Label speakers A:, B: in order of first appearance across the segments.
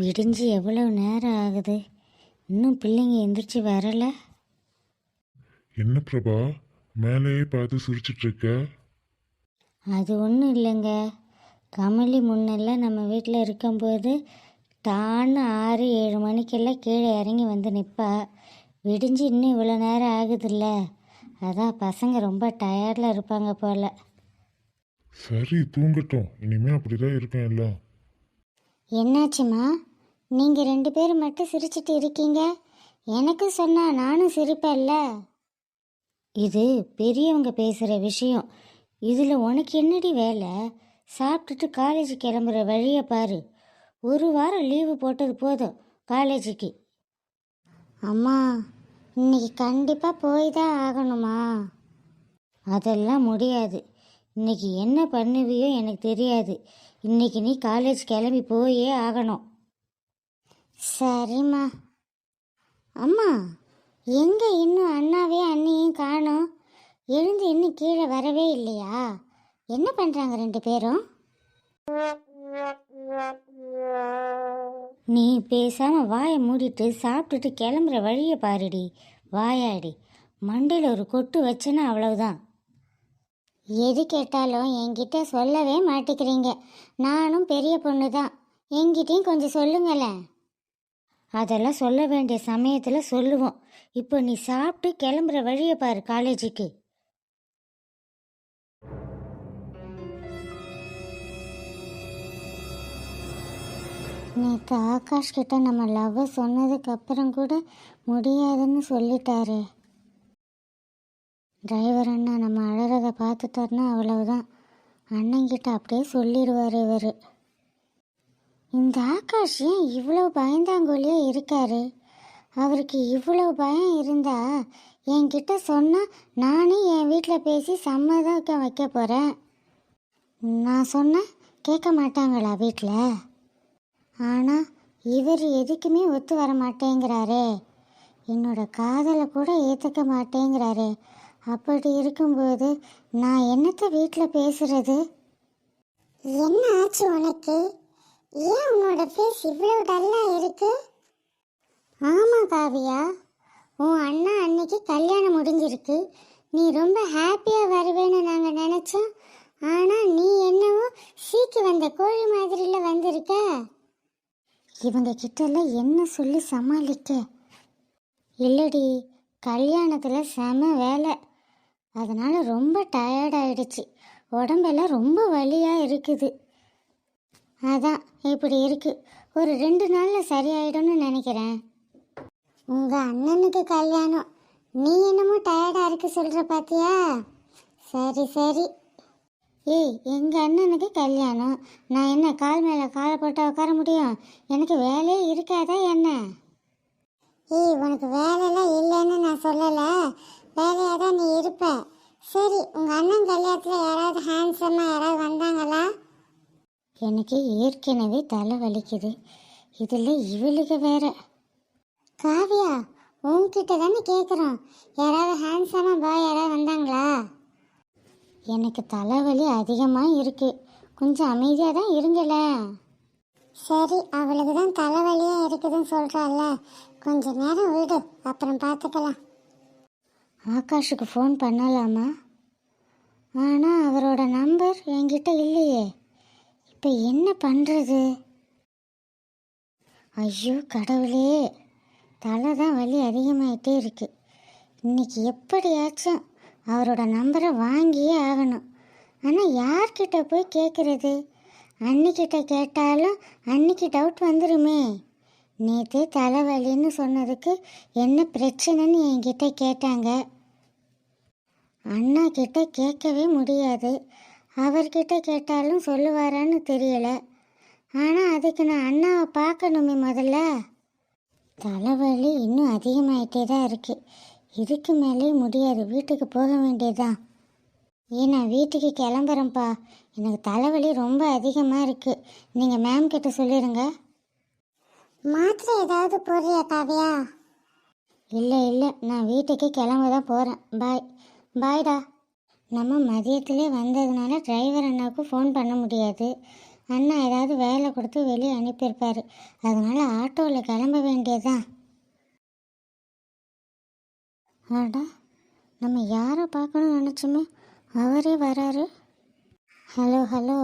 A: விடிஞ்சு எவ்வளோ நேரம் ஆகுது? இன்னும் பிள்ளைங்க எந்திரிச்சு வரல?
B: என்ன பிரபா மேலேயே பார்த்து சிரிச்சிட்டு இருக்க?
A: அது ஒன்றும் இல்லைங்க. கமலி முன்னெல்லாம் நம்ம வீட்டில் இருக்கும்போது தான்னு ஆறு ஏழு மணிக்கெல்லாம் கீழே இறங்கி வந்து நிற்பா விடிஞ்சு இன்னும் இவ்வளோ நேரம் ஆகுதுல்ல. அதான் பசங்க ரொம்ப டயர்டில் இருப்பாங்க போல்.
B: சரி தூங்கட்டும். இனிமே அப்படிதான் இருக்கேன் எல்லாம்
A: என்னாச்சுமா நீங்கள் ரெண்டு பேரும் மட்டும் சிரிச்சிட்டு இருக்கீங்க. எனக்கு சொன்னால் நானும் சிரிப்பேன்ல. இது பெரியவங்க பேசுகிற விஷயம். இதில் உனக்கு என்னடி வேலை? சாப்பிட்டுட்டு காலேஜ் கிளம்புற வழியை பாரு. ஒரு வாரம் லீவு போட்டது போதும் காலேஜுக்கு அம்மா இன்னைக்கு கண்டிப்பாக போய் தான் ஆகணுமா? அதெல்லாம் முடியாது. இன்னைக்கு என்ன பண்ணுவியோ எனக்கு தெரியாது. இன்னைக்கு நீ காலேஜ் கிளம்பி போயே ஆகணும். சரிம்மா. அம்மா எங்கே இன்னும் அண்ணாவே அண்ணியும் காணும்? எழுந்து இன்னும் கீழே வரவே இல்லையா? என்ன பண்ணுறாங்க ரெண்டு பேரும்? நீ பேசாம வாயை மூடிட்டு சாப்பிட்டுட்டு கிளம்புற வழியை பாருடி வாயாடி. மண்டையில் ஒரு கொட்டு வச்சேன்னா அவ்வளவுதான். எது கேட்டாலும் என்கிட்ட சொல்லவே மாட்டேங்கிறீங்க. நானும் பெரிய பொண்ணு தான் எங்கிட்டையும் கொஞ்சம் சொல்லுங்களேன். அதெல்லாம் சொல்ல வேண்டிய சமயத்தில் சொல்லுவோம். இப்போ நீ சாப்பிட்டு கிளம்புற வழியை பாரு காலேஜுக்கு. நேற்று ஆகாஷ் கிட்ட நம்ம லவ் சொன்னதுக்கு அப்புறம் கூட முடியாதுன்னு சொல்லிட்டாரு. டிரைவர் அண்ணா நம்ம அழறத பார்த்துட்டாருன்னா அவ்வளவுதான். அண்ணங்கிட்ட அப்படியே சொல்லிடுவார் இவர். இந்த ஆகாஷ் ஏன் இவ்வளோ பயந்தாங்கோலியே இருக்காரு? அவருக்கு இவ்வளோ பயம் இருந்தா என்கிட்ட சொன்னால் நானே என் வீட்டில் பேசி சம்மதம் வைக்க போகிறேன் நான் சொன்னேன் கேட்க மாட்டாங்களா வீட்டில் ஆனால் இவர் எதுக்குமே ஒத்து வர மாட்டேங்கிறாரே. என்னோட காதலை கூட ஏற்றுக்க மாட்டேங்கிறாரே. அப்படி இருக்கும்போது நான் என்னத்தை வீட்டில் பேசுறது? என்ன ஆச்சு உனக்கு? ஏன் உன்னோட ஃபேஸ் இவ்வளோ டல்லாக இருக்கு? ஆமாம் காவியா. உன் அண்ணா அன்னைக்கு கல்யாணம் முடிஞ்சிருக்கு. நீ ரொம்ப ஹாப்பியாக வருவேன்னு நாங்கள் நினச்சோம். ஆனால் நீ என்னவோ சீக்கு வந்த கோழி மாதிரியில் வந்திருக்க. இவங்க கிட்டலாம் என்ன சொல்லி சமாளிக்க? இல்லடி கல்யாணத்தில் செம வேலை. அதனால் ரொம்ப டயர்டாயிடுச்சு உடம்பெல்லாம் ரொம்ப வலியாக இருக்குது. அதான் இப்படி இருக்கு. ஒரு ரெண்டு நாளில் சரியாயிடும்னு நினைக்கிறேன். உங்கள் அண்ணனுக்கு கல்யாணம். நீ என்னமோ டயர்டாக இருக்கு சொல்கிற பாத்தியா? சரி சரி. ஏய் எங்கள் அண்ணனுக்கு கல்யாணம். நான் என்ன கால் மேலே காலை போட்டு உட்கார முடியும்? எனக்கு வேலையே இருக்காதா என்ன? ஏய் உனக்கு வேலைலாம் இல்லைன்னு நான் சொல்லலை. வேலையாக தான் நீ இருப்ப. சரி உங்கள் அண்ணன் கல்யாணத்தில் யாராவது ஹேண்ட்ஸமாக யாராவது வந்தாங்களா? எனக்கு ஏற்கனவே தலை வலிக்குது. இதில் இவளுக்கு வேற. காவியா உன்கிட்ட தானே கேட்குறோம் யாராவது ஹேண்ட்ஸமாக பாய் யாராவது வந்தாங்களா? எனக்கு தலைவலி அதிகமாக இருக்குது கொஞ்சம் அமைதியாக தான் இருங்கல. சரி அவளுக்கு தான் தலைவலியாக இருக்குதுன்னு சொல்கிறாள்ல கொஞ்ச நேரம் விடு அப்புறம் பார்த்துக்கலாம் ஆகாஷுக்கு ஃபோன் பண்ணலாமா? ஆனால் அவரோட நம்பர் என்கிட்ட இல்லையே. இப்போ என்ன பண்ணுறது ஐயோ கடவுளே. தலை தான் வலி அதிகமாயிட்டே இருக்கு. இன்னைக்கு எப்படியாச்சும் அவரோட நம்பரை வாங்கியே ஆகணும். ஆனால் யார்கிட்ட போய் கேட்குறது அன்னிக்கிட்ட கேட்டாலும் அன்னைக்கு டவுட் வந்துருமே. நேற்று தலைவலின்னு சொன்னதுக்கு என்ன பிரச்சனைன்னு என்கிட்ட கேட்டாங்க. அண்ணா கிட்ட கேட்கவே முடியாது. அவர்கிட்ட கேட்டாலும் சொல்லுவாரான்னு தெரியல. ஆனால் அதுக்கு நான் அண்ணாவை பார்க்கணுமே முதல்ல. தலைவலி இன்னும் அதிகமாயிட்டே தான் இருக்கு. இதுக்கு மேலே முடியாது. வீட்டுக்கு போக வேண்டியதுதான். ஏன் நான் வீட்டுக்கு கிளம்புறேன்ப்பா. எனக்கு தலைவலி ரொம்ப அதிகமாக இருக்கு. நீங்கள் மேம் கிட்ட சொல்லிடுங்க மாத்திரை ஏதாவது போடுறியா காவியா? இல்லை இல்லை. நான் வீட்டுக்கு கிளம்ப தான் போகிறேன் பாய் பாய்டா நம்ம மதியத்திலே வந்ததுனால டிரைவர் அண்ணாவுக்கு ஃபோன் பண்ண முடியாது. அண்ணா ஏதாவது வேலை கொடுத்து வெளியே அனுப்பியிருப்பாரு. அதனால் ஆட்டோவில் கிளம்ப வேண்டியதுதான். ஆடா நம்ம யாரை பார்க்கணும்னு நினச்சோமே? அவரே வராரு. ஹலோ ஹலோ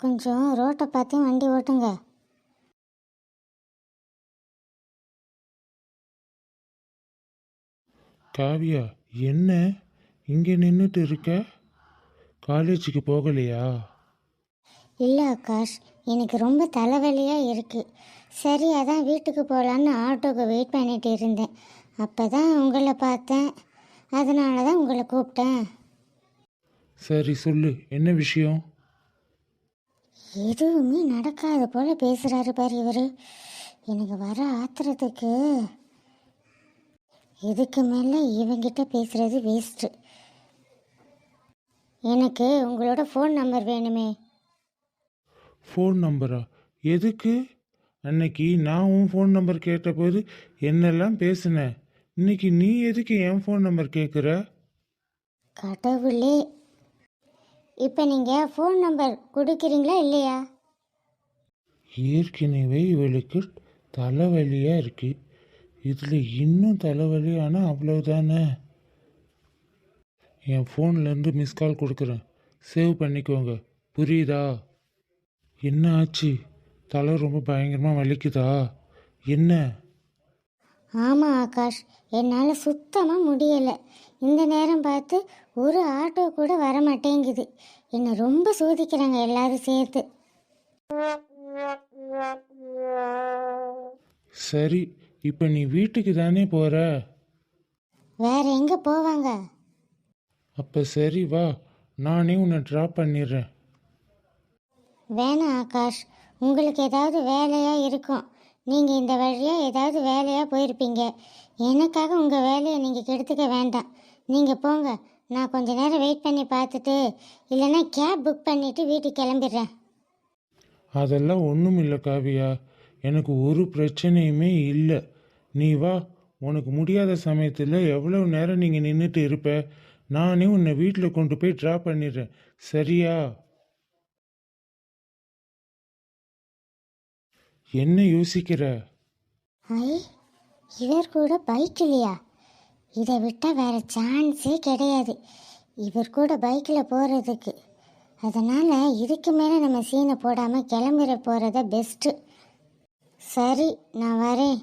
A: கொஞ்சம் ரோட்டை பார்த்து வண்டி ஓட்டுங்க.
C: காவியா என்ன? இங்கே நின்றுட்டு இருக்க? காலேஜுக்கு போகலையா?
A: இல்லை ஆகாஷ் எனக்கு ரொம்ப தலைவலியாக இருக்குது சரி அதான் வீட்டுக்கு போகலான்னு ஆட்டோக்கு வெயிட் பண்ணிட்டு இருந்தேன். அப்போ தான் உங்களை பார்த்தேன். அதனால தான் உங்களை கூப்பிட்டேன்.
C: சரி சொல்லு. என்ன விஷயம்?
A: எதுவுமே நடக்காத போல பேசுகிறாரு பாரு இவர். எனக்கு வர ஆத்திரத்துக்கு. இதுக்கு மேலே இவங்கிட்ட பேசுகிறது வேஸ்ட்டு எனக்கு உங்களோட ஃபோன் நம்பர் வேணுமே.
C: ஃபோன் நம்பரா எதுக்கு? அன்னைக்கு நான் உன் ஃபோன் நம்பர் கேட்டபோது என்னெல்லாம் பேசினேன் இன்னைக்கு நீ எதுக்கு என் ஃபோன் நம்பர் கேட்குற
A: கடவுளே. இப்போ நீங்கள் ஃபோன் நம்பர் கொடுக்குறீங்களா இல்லையா?
C: ஏற்கனவே இவளுக்கு தலைவலியாக இருக்கு. இதில் இன்னும் தலைவலி ஆனால் அவ்வளோதானே என் ஃபோன்லேருந்து மிஸ் கால் கொடுக்குறேன். சேவ் பண்ணிக்கோங்க. புரியுதா? என்ன ஆச்சு? தலை ரொம்ப பயங்கரமாக வலிக்குதா? என்ன?
A: ஆமாம் ஆகாஷ். என்னால் சுத்தமாக முடியலை. இந்த நேரம் பார்த்து ஒரு ஆட்டோ கூட வர மாட்டேங்குது என்னை ரொம்ப சோதிக்கிறாங்க எல்லாரும் சேர்த்து.
C: சரி இப்போ நீ வீட்டுக்கு தானே போகிற
A: வேற எங்கே போவாங்க?
C: அப்போ சரி வா நானே உன்னை ட்ராப் பண்ணிடுறேன்.
A: வேணாம் ஆகாஷ் உங்களுக்கு ஏதாவது வேலையாக இருக்கும். நீங்கள் இந்த வழியாக ஏதாவது வேலையாக போயிருப்பீங்க. எனக்காக உங்கள் வேலையை நீங்கள் கெடுத்துக்க வேண்டாம். நீங்கள் போங்க நான் கொஞ்ச நேரம் வெயிட் பண்ணி பார்த்துட்டு இல்லைன்னா கேப் புக் பண்ணிவிட்டு வீட்டுக்கு கிளம்பிடுறேன்.
C: அதெல்லாம் ஒன்றும் இல்லை காவியா. எனக்கு ஒரு பிரச்சனையுமே இல்லை. நீ வா உனக்கு முடியாத சமயத்தில் எவ்வளோ நேரம் நீங்கள் நின்றுட்டு இருப்ப? நானே உன்னை வீட்டில் கொண்டு போய் ட்ராப் பண்ணிடுறேன். சரியா? என்ன யோசிக்கிற?
A: ஐ இவர் கூட பைக் இல்லையா? இதை விட்டால் வேற சான்ஸே கிடையாது. இவர் கூட பைக்கில் போகிறதுக்கு அதனால் இதுக்கு மேலே நம்ம சீனை போடாமல் கிளம்புற போகிறத பெஸ்ட்டு சரி நான் வரேன்.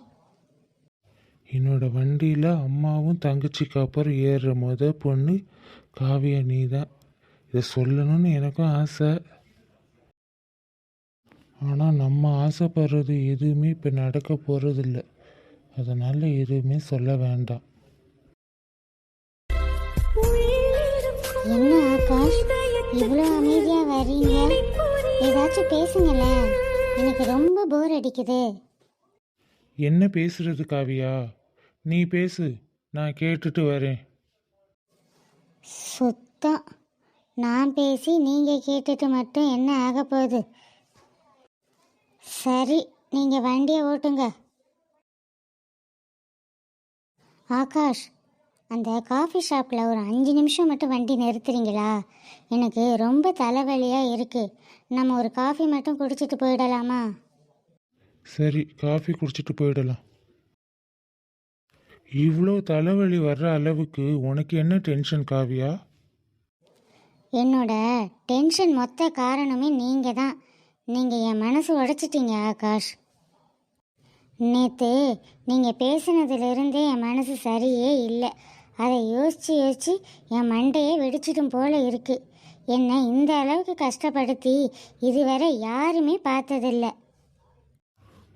C: என்னோட வண்டியில் அம்மாவும் தங்கச்சிக்கு அப்புறம் ஏறுற முத பொண்ணு காவியா நீ தான் இதை சொல்லணும்னு எனக்கும் ஆசை. ஆனால் நம்ம ஆசைப்படுறது எதுவுமே இப்போ நடக்க போகிறதில்ல அதனால் எதுவுமே சொல்ல வேண்டாம்.
A: என்ன ஆகாஷ் இவ்வளோ அமைதியாக வர்றீங்க? ஏதாச்சும் பேசுங்களேன். எனக்கு ரொம்ப போர் அடிக்குது.
C: என்ன பேசுறது காவியா நீ பேசு நான் கேட்டுட்டு வரேன்.
A: சுத்தம். நான் பேசி நீங்கள் கேட்டுட்டு மட்டும் என்ன ஆக போகுது? சரி நீங்கள் வண்டியை ஓட்டுங்க. ஆகாஷ் அந்த காஃபி ஷாப்பில் ஒரு அஞ்சு நிமிஷம் மட்டும் வண்டி நிறுத்துறீங்களா? எனக்கு ரொம்ப தலைவலியாக இருக்குது நம்ம ஒரு காஃபி மட்டும் குடிச்சிட்டு போயிடலாமா?
C: சரி காஃபி குடிச்சிட்டு போயிடலாம். இவ்வளோ தலைவலி வர்ற அளவுக்கு உனக்கு என்ன டென்ஷன் காவியா?
A: என்னோட டென்ஷன் மொத்த காரணமே நீங்கள் தான் நீங்கள் என் மனசு உடைச்சிட்டீங்க ஆகாஷ். நேற்று நீங்கள் பேசினதுலேருந்தே என் மனசு சரியே இல்லை. அதை யோசித்து யோசித்து என் மண்டையே வெடிச்சிடும் போல இருக்குது என்னை இந்த அளவுக்கு கஷ்டப்படுத்தி இதுவரை யாருமே பார்த்ததில்ல.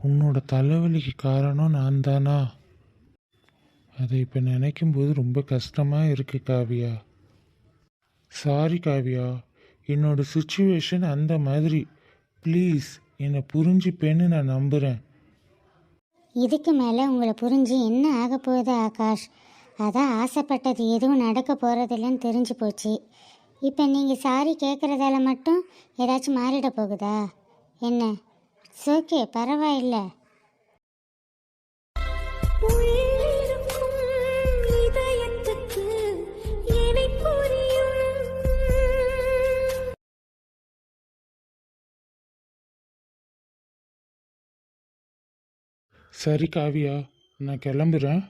C: உன்னோட தலைவலிக்கு காரணம் நான் தானா அதை இப்போ நினைக்கும் போது ரொம்ப கஷ்டமாக இருக்குது காவியா. சாரி காவியா. என்னோட சுச்சுவேஷன் அந்த மாதிரி. ப்ளீஸ் என்னை புரிஞ்சுப்பேன்னு நான் நம்புகிறேன்
A: இதுக்கு மேலே உங்களை புரிஞ்சு என்ன ஆக போகுது ஆகாஷ்? அதான் ஆசைப்பட்டது எதுவும் நடக்க போகிறதில்லன்னு தெரிஞ்சு போச்சு. இப்போ நீங்கள் சாரி கேட்குறதால மட்டும் ஏதாச்சும் மாறிட போகுதா? என்ன? இட்ஸ் ஓகே பரவாயில்ல.
C: சரி காவியா நான் கிளம்புறேன்.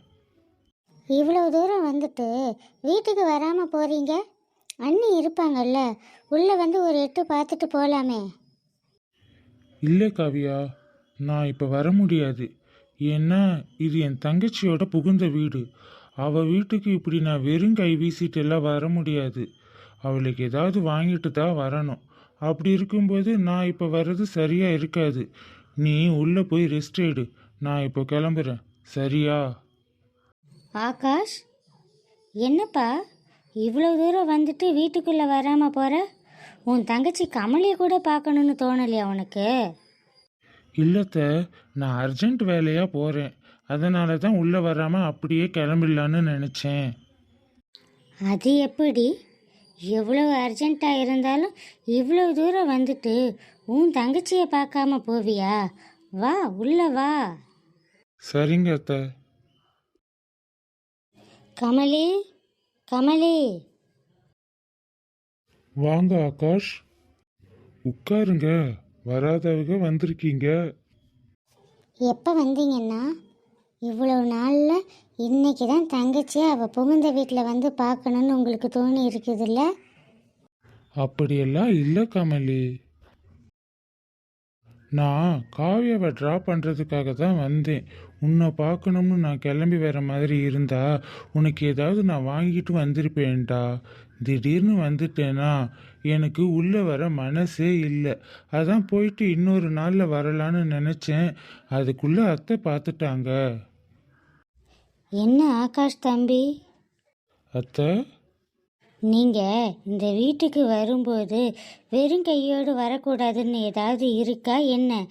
A: இவ்வளோ தூரம் வந்துட்டு வீட்டுக்கு வராமல் போகிறீங்க அண்ணி இருப்பாங்கல்ல உள்ளே வந்து ஒரு எட்டு பார்த்துட்டு போகலாமே
C: இல்லை காவியா நான் இப்போ வர முடியாது. ஏன்னா இது என் தங்கச்சியோட புகுந்த வீடு. அவள் வீட்டுக்கு இப்படி நான் வெறும் கை வீசிட்டு எல்லாம் வர முடியாது. அவளுக்கு ஏதாவது வாங்கிட்டு தான் வரணும். அப்படி இருக்கும்போது நான் இப்போ வர்றது சரியாக இருக்காது. நீ உள்ளே போய் ரெஸ்ட் எடு. நான் இப்போ கிளம்புறேன். சரியா?
A: ஆகாஷ் என்னப்பா? இவ்வளோ தூரம் வந்துட்டு வீட்டுக்குள்ளே வராமல் போகிற உன் தங்கச்சி கமலியை கூட பார்க்கணுன்னு தோணலையா உனக்கு?
C: இல்லத்த நான் அர்ஜென்ட் வேலையாக போகிறேன் அதனால தான் உள்ளே வராமல் அப்படியே கிளம்பிடலான்னு நினச்சேன்.
A: அது எப்படி? எவ்வளோ அர்ஜென்ட்டாக இருந்தாலும் இவ்வளோ தூரம் வந்துட்டு உன் தங்கச்சியை பார்க்காம போவியா? வா உள்ள வா.
C: சரிங்க அத்தை.
A: கமலி கமலி.
C: வாங்க ஆகாஷ். உட்காருங்க. வராதவங்க வந்திருக்கீங்க.
A: எப்போ வந்தீங்கன்னா? இவ்வளோ நாளில் இன்னைக்கு தான் தங்கச்சியை அவள் புகுந்த வீட்டில் வந்து பார்க்கணுன்னு உங்களுக்கு தோணி இருக்குதுல்ல?
C: அப்படியெல்லாம் இல்லை கமலி. நான் காவியாவை ட்ரா பண்ணுறதுக்காக தான் வந்தேன். உன்னை பார்க்கணும்னு நான் கிளம்பி வர மாதிரி இருந்தா உனக்கு ஏதாவது நான் வாங்கிட்டு வந்திருப்பேன்டா. திடீர்னு வந்துட்டேனா? எனக்கு உள்ளே வர மனசே இல்லை. அதான் போயிட்டு இன்னொரு நாளில் வரலான்னு நினச்சேன். அதுக்குள்ளே அத்தை பார்த்துட்டாங்க
A: என்ன ஆகாஷ் தம்பி?
C: அத்தை?
A: நீங்கள் இந்த வீட்டுக்கு வரும்போது வெறும் கையோடு வரக்கூடாதுன்னு ஏதாவது இருக்கா? என்ன?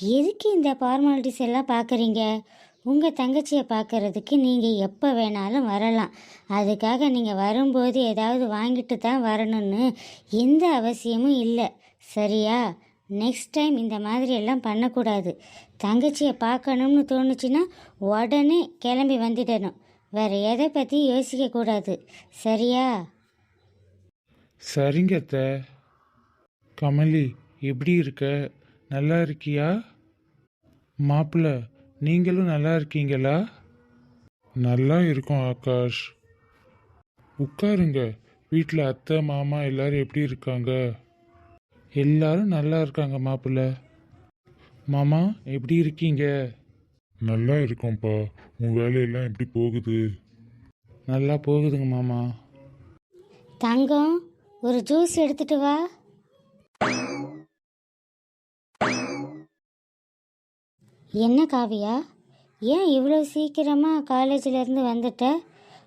A: எதுக்கு இந்த ஃபார்மாலிட்டிஸ் எல்லாம் பார்க்குறீங்க உங்கள் தங்கச்சியை பார்க்கறதுக்கு நீங்கள் எப்போ வேணாலும் வரலாம். அதுக்காக நீங்கள் வரும்போது ஏதாவது வாங்கிட்டு தான் வரணும்னு எந்த அவசியமும் இல்லை. சரியா? நெக்ஸ்ட் டைம் இந்த மாதிரி எல்லாம் பண்ணக்கூடாது. தங்கச்சியை பார்க்கணும்னு தோணுச்சுன்னா உடனே கிளம்பி வந்துடணும். வேறு எதை பற்றி யோசிக்கக்கூடாது சரியா?
C: சரிங்க அத்தை. கமலி எப்படி இருக்க? நல்லா இருக்கியா? மாப்பிள்ள நீங்களும் நல்லா இருக்கீங்களா? நல்லா இருக்கோம் ஆகாஷ். உட்காருங்க. வீட்டில் அத்தை மாமா எல்லாரும் எப்படி இருக்காங்க? எல்லாரும் நல்லா இருக்காங்க மாப்பிள்ள. மாமா எப்படி இருக்கீங்க?
B: நல்லா இருக்கோம்ப்பா. உன் வேலையெல்லாம் எப்படி போகுது?
C: நல்லா போகுதுங்க மாமா.
A: தங்கம் ஒரு ஜூஸ் எடுத்துட்டு வா. என்ன காவியா? ஏன் இவ்வளோ சீக்கிரமாக காலேஜிலேருந்து வந்துட்ட?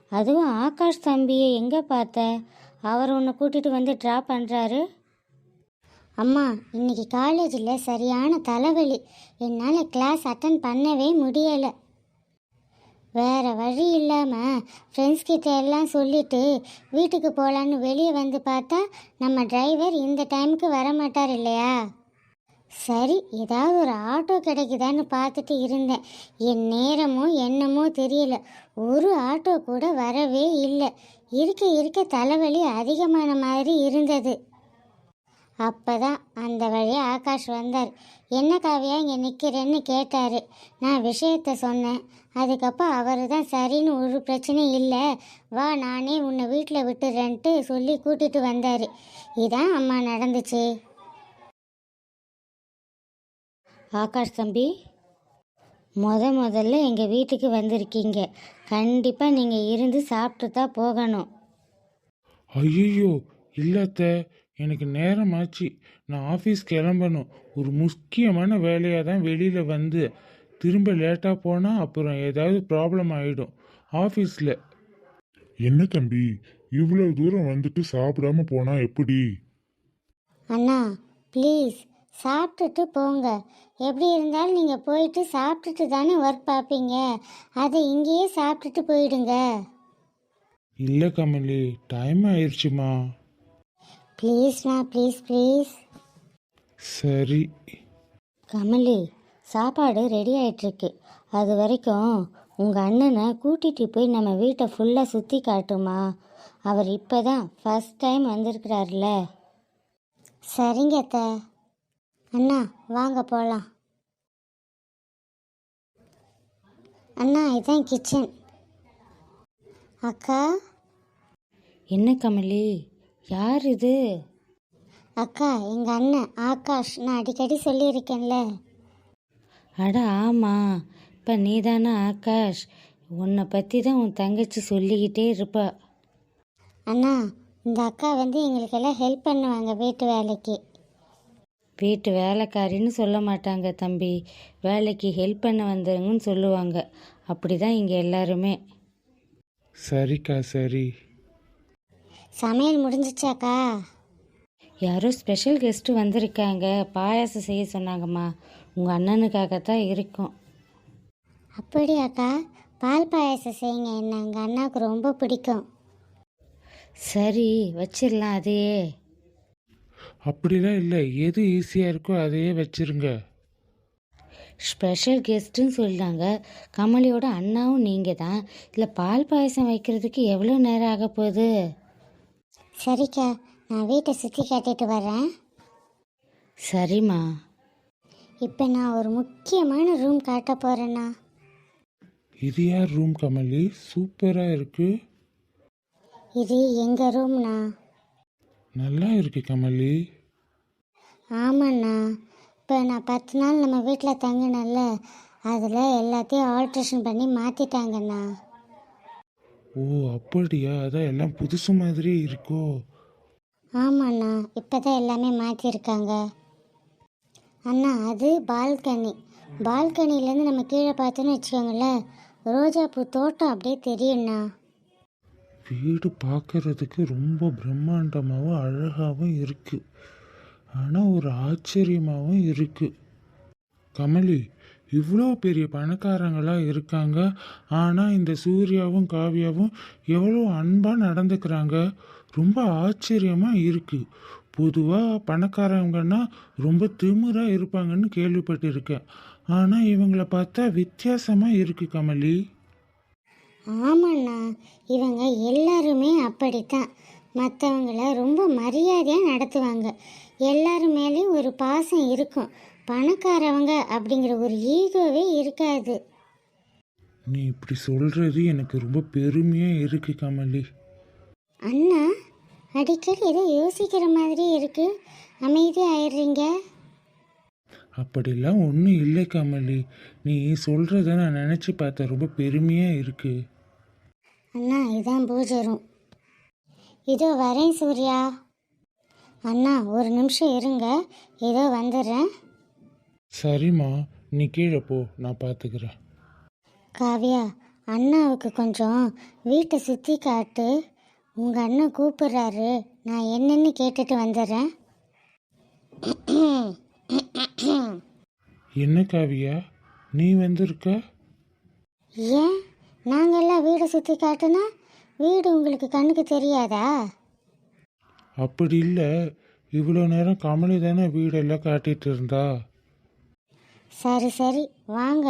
A: அதுவும் ஆகாஷ் தம்பியை எங்கே பார்த்த? அவர் உன்னை கூட்டிகிட்டு வந்து ட்ராப் பண்ணுறாரு அம்மா இன்னைக்கு காலேஜில் சரியான தலைவலி. என்னால் கிளாஸ் அட்டன் பண்ணவே முடியலை. வேறு வழி இல்லாமல் ஃப்ரெண்ட்ஸ் கிட்ட எல்லாம் சொல்லிவிட்டு வீட்டுக்கு போகலான்னு வெளியே வந்து பார்த்தா நம்ம டிரைவர் இந்த டைமுக்கு வர மாட்டார் இல்லையா? சரி ஏதாவது ஒரு ஆட்டோ கிடைக்குதான்னு பார்த்துட்டு இருந்தேன். என் நேரமோ என்னமோ தெரியல. ஒரு ஆட்டோ கூட வரவே இல்லை. இருக்க இருக்க தலைவலி அதிகமான மாதிரி இருந்தது. அப்போதான் அந்த வழியாக ஆகாஷ் வந்தார். என்ன காவியா இங்கே நிற்கிறேன்னு கேட்டார். நான் விஷயத்த சொன்னேன். அதுக்கப்புறம் அவர் தான் சரின்னு ஒரு பிரச்சனையும் இல்லை. வா நானே உன்னை வீட்டில் விட்டுறேன்ட்டு சொல்லி கூட்டிகிட்டு வந்தார். இதான் அம்மா நடந்துச்சு. ஆகாஷ் தம்பி முத முதல்ல எங்கள் வீட்டுக்கு வந்திருக்கீங்க. கண்டிப்பாக நீங்கள் இருந்து சாப்பிட்டு தான் போகணும்.
C: ஐயோ இல்லத்த எனக்கு நேரமாச்சு. நான் ஆஃபீஸ் கிளம்பணும். ஒரு முக்கியமான வேலையாக தான் வெளியில் வந்து. திரும்ப லேட்டாக போனால் அப்புறம் ஏதாவது ப்ராப்ளம் ஆகிடும் ஆஃபீஸில்
B: என்ன தம்பி இவ்வளவு தூரம் வந்துட்டு சாப்பிடாம போனா எப்படி?
A: அண்ணா ப்ளீஸ் சாப்பிட்டுட்டு போங்க. எப்படி இருந்தாலும் நீங்கள் போயிட்டு சாப்பிட்டுட்டு தானே ஒர்க் பார்ப்பீங்க. அதை இங்கேயே சாப்பிட்டுட்டு போயிடுங்க.
C: இல்லை கமலி டைம் ஆயிடுச்சுமா
A: ப்ளீஸ்ண்ணா ப்ளீஸ் ப்ளீஸ்
C: சரி.
A: கமலி சாப்பாடு ரெடி ஆயிட்டிருக்கு. அது வரைக்கும் உங்கள் அண்ணனை கூட்டிகிட்டு போய் நம்ம வீட்டை ஃபுல்லாக சுற்றி காட்டுமா. அவர் இப்போ தான் ஃபஸ்ட் டைம் வந்திருக்கிறார்ல சரிங்க அத்தை. அண்ணா வாங்க போகலாம் அண்ணா இதுதான் கிச்சன் அக்கா?
D: என்ன கமலி? யார் இது?
A: அக்கா எங்கள் அண்ணன் ஆகாஷ். நான் அடிக்கடி சொல்லியிருக்கேன்ல.
D: அட ஆமாம் இப்போ நீதானே ஆகாஷ்? உன்னை பற்றி தான் உன் தங்கச்சி சொல்லிக்கிட்டே இருப்பா.
A: அண்ணா இந்த அக்கா வந்து எங்களுக்கெல்லாம் ஹெல்ப் பண்ணுவாங்க வீட்டு வேலைக்கு.
D: வீட்டு வேலைக்காரின்னு சொல்ல மாட்டாங்க தம்பி. வேலைக்கு ஹெல்ப் பண்ண வந்தவங்கன்னு சொல்லுவாங்க. அப்படி தான் இங்கே எல்லாருமே.
C: சரிக்கா சரி.
A: சமையல் முடிஞ்சிச்சாக்கா?
D: யாரோ ஸ்பெஷல் கெஸ்ட்டு வந்திருக்காங்க. பாயாசம் செய்ய சொன்னாங்கம்மா. உங்கள் அண்ணனுக்காகத்தான் இருக்கும்.
A: அப்படியாக்கா? பால் பாயாசம் செய்யுங்க. என்ன எங்கள் அண்ணாவுக்கு ரொம்ப பிடிக்கும்.
D: சரி வச்சிடலாம் அதையே.
C: அப்படிலாம் இல்லை. எது ஈஸியாக இருக்கோ அதையே வச்சிருங்க.
D: ஸ்பெஷல் கெஸ்ட்டுன்னு சொல்லிட்டாங்க கமலியோட அண்ணாவும் நீங்கள் தான் இதில் பால் பாயசம் வைக்கிறதுக்கு எவ்வளோ நேரம் ஆக போகுது?
A: சரிக்கா நான் வீட்டை சுற்றி காட்டிட்டு வரேன்
D: சரிம்மா.
A: இப்போ நான் ஒரு முக்கியமான ரூம் காட்ட போகிறேண்ணா
C: இது யார் ரூம் கமலி? சூப்பராக இருக்கு.
A: இது எங்கள் ரூம்ண்ணா
C: நல்லா இருக்கு கமலி.
A: ஆமாண்ணா. இப்போ நான் பத்து நாள் நம்ம வீட்டில் தங்கினேன்ல அதில் எல்லாத்தையும் ஆல்ட்ரேஷன் பண்ணி மாற்றிட்டாங்கண்ணா
C: ஓ அப்படியா? அதான் எல்லாம் புதுசு மாதிரி இருக்கோ?
A: ஆமாண்ணா இப்போ தான் எல்லாமே மாற்றிருக்காங்க அண்ணா அது பால்கனி. பால்கனிலேருந்து நம்ம கீழே பார்த்தோன்னு வச்சுக்கோங்களேன் ரோஜாப்பூ தோட்டம் அப்படியே தெரியும்ண்ணா.
C: வீடு பார்க்கறதுக்கு ரொம்ப பிரம்மாண்டமாகவும் அழகாகவும் இருக்கு. ஆனால் ஒரு ஆச்சரியமாகவும் இருக்குது கமலி இவ்வளோ பெரிய பணக்காரங்களாக இருக்காங்க. ஆனால் இந்த சூர்யாவும் காவியாவும் எவ்வளோ அன்பாக நடந்துக்கிறாங்க. ரொம்ப ஆச்சரியமாக இருக்குது பொதுவாக பணக்காரங்கன்னா ரொம்ப திமுறாக இருப்பாங்கன்னு கேள்விப்பட்டிருக்கேன். ஆனால் இவங்கள பார்த்தா வித்தியாசமாக இருக்குது கமலி.
A: ஆமாண்ணா இவங்க எல்லாருமே அப்படித்தான். மற்றவங்கள ரொம்ப மரியாதையாக நடத்துவாங்க. எல்லாரும் மேலேயும் ஒரு பாசம் இருக்கும். பணக்காரவங்க அப்படிங்கிற ஒரு ஈகோவே இருக்காது.
C: நீ இப்படி சொல்கிறது எனக்கு ரொம்ப பெருமையாக இருக்கு கமலி.
A: அண்ணா அடிக்கடி ஏதோ யோசிக்கிற மாதிரி இருக்கு. அமைதியாக ஆயிடுறீங்க.
C: அப்படிலாம் ஒன்றும் இல்லை கமலி. நீ சொல்கிறத நான் நினச்சி பார்த்தேன் ரொம்ப பெருமையாக இருக்கு.
A: அண்ணா இதான் பூஜை ரூம் இதோ வரேன் சூர்யா. அண்ணா ஒரு நிமிஷம் இருங்க. ஏதோ வந்துடுறேன்.
C: சரிம்மா நீ கீழே போ நான் பார்த்துக்கிறேன்.
A: காவியா அண்ணாவுக்கு கொஞ்சம் வீட்டை சுற்றி காட்டு. உங்கள் அண்ணன் கூப்பிடுறாரு. நான் என்னன்னு கேட்டுட்டு வந்துடுறேன்.
C: என்ன காவியா நீ வந்திருக்க?
A: ஏன்? நாங்கெல்லாம் வீடை சுற்றி காட்டுனா வீடு உங்களுக்கு கண்ணுக்கு தெரியாதா?
C: அப்படி இல்லை. இவ்வளோ நேரம் கமலி தானே வீடெல்லாம் காட்டிட்டு இருந்தா?
A: சரி சரி. வாங்க.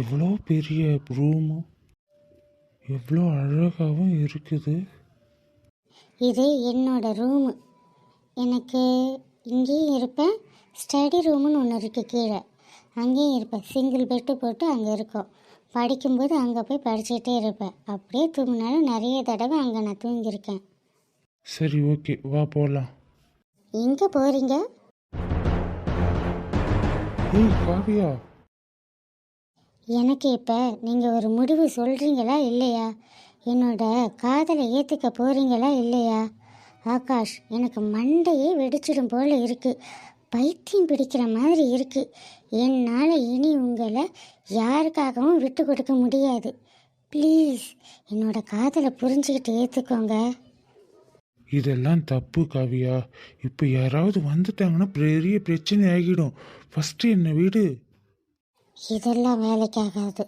C: எவ்வளோ பெரிய ரூமும் எவ்வளோ அழகாகவும் இருக்குது.
A: இது என்னோட ரூமு எனக்கு இங்கேயும் இருப்பேன். ஸ்டடி ரூமுன்னு ஒன்று இருக்குது கீழே. அங்கேயும் இருப்பேன். சிங்கிள் பெட்டு போட்டு அங்கே இருக்கும். படிக்கும்போது அங்கே போய் படிச்சுட்டே இருப்பேன். அப்படியே தூங்கினாலும் நிறைய தடவை அங்கே நான் தூங்கியிருக்கேன்.
C: சரி ஓகே. வா போகலாம்
A: எங்கே போகிறீங்க
C: ஏய் காவியா?
A: எனக்கு இப்போ நீங்கள் ஒரு முடிவு சொல்கிறீங்களா இல்லையா? என்னோட காதலை ஏற்றுக்க போகிறீங்களா இல்லையா? ஆகாஷ் எனக்கு மண்டையே வெடிச்சிடும் போல இருக்குது பைத்தியம் பிடிக்கிற மாதிரி இருக்குது என்னால் இனி உங்களை யாருக்காகவும் விட்டு கொடுக்க முடியாது. ப்ளீஸ் என்னோட காதலை புரிஞ்சுக்கிட்டு ஏற்றுக்கோங்க
C: இதெல்லாம் தப்பு காவியா. இப்போ யாராவது வந்துட்டாங்கன்னா பெரிய பிரச்சனை ஆகிடும். ஃபஸ்ட்டு என்னை விடு?
A: இதெல்லாம் வேலைக்காகாது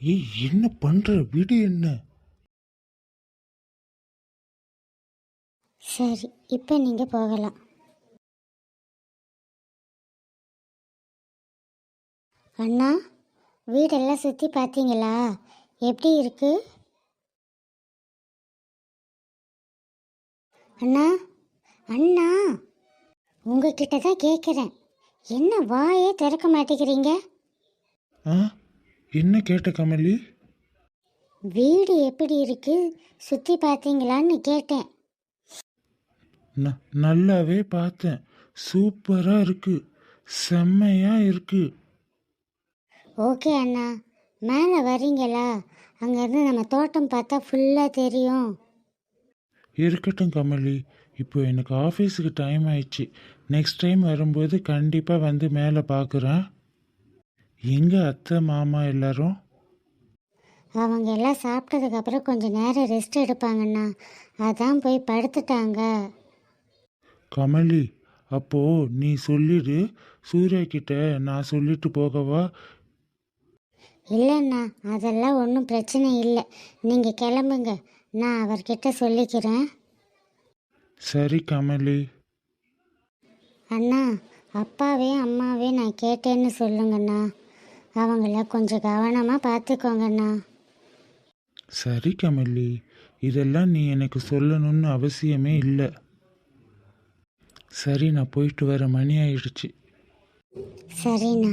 C: ஏய் என்ன பண்ற? விடு என்ன?
A: சரி இப்போ நீங்கள் போகலாம். அண்ணா வீடெல்லாம் சுற்றி பார்த்தீங்களா எப்படி இருக்கு? அண்ணா அண்ணா உங்ககிட்ட தான் கேட்குறேன் என்ன வாயே திறக்க மாட்டேங்கிறீங்க?
C: ஆ என்ன கேட்ட கமலி?
A: வீடு எப்படி இருக்கு? சுற்றி பார்த்தீங்களான்னு கேட்டேன்.
C: ந நல்லாவே பார்த்தேன். சூப்பராக இருக்கு. செம்மையா இருக்கு.
A: ஓகே அண்ணா. மேலே வரீங்களா அங்கேருந்து நம்ம தோட்டம் பார்த்தா ஃபுல்லாக தெரியும்.
C: இருக்கட்டும் கமலி. இப்போ எனக்கு ஆஃபீஸுக்கு டைம் ஆயிடுச்சு. நெக்ஸ்ட் டைம் வரும்போது கண்டிப்பாக வந்து மேலே பார்க்குறேன் எங்கே அத்தை மாமா எல்லாரும்?
A: அவங்க எல்லாம் சாப்பிட்டதுக்கப்புறம் கொஞ்சம் நேரம் ரெஸ்ட் எடுப்பாங்கண்ணா. அதான் போய் படுத்துட்டாங்க.
C: கமலி அப்போ நீ சொல்லிடு. சூர்யா கிட்ட நான் சொல்லிட்டு போகவா?
A: இல்லைண்ணா அதெல்லாம் ஒன்றும் பிரச்சனை இல்லை. நீங்கள் கிளம்புங்க. நான் அவர்கிட்ட சொல்லிக்கிறேன்.
C: சரி கமலி.
A: அண்ணா அப்பாவே அம்மாவே நான் கேட்டேன்னு சொல்லுங்கண்ணா. அவங்கள கொஞ்சம் கவனமாக பார்த்துக்கோங்கண்ணா.
C: சரி கமலி. இதெல்லாம் நீ எனக்கு சொல்லணும்னு அவசியமே இல்லை. சரி நான் போயிட்டு வர மணி ஆயிடுச்சு.
A: சரிண்ணா.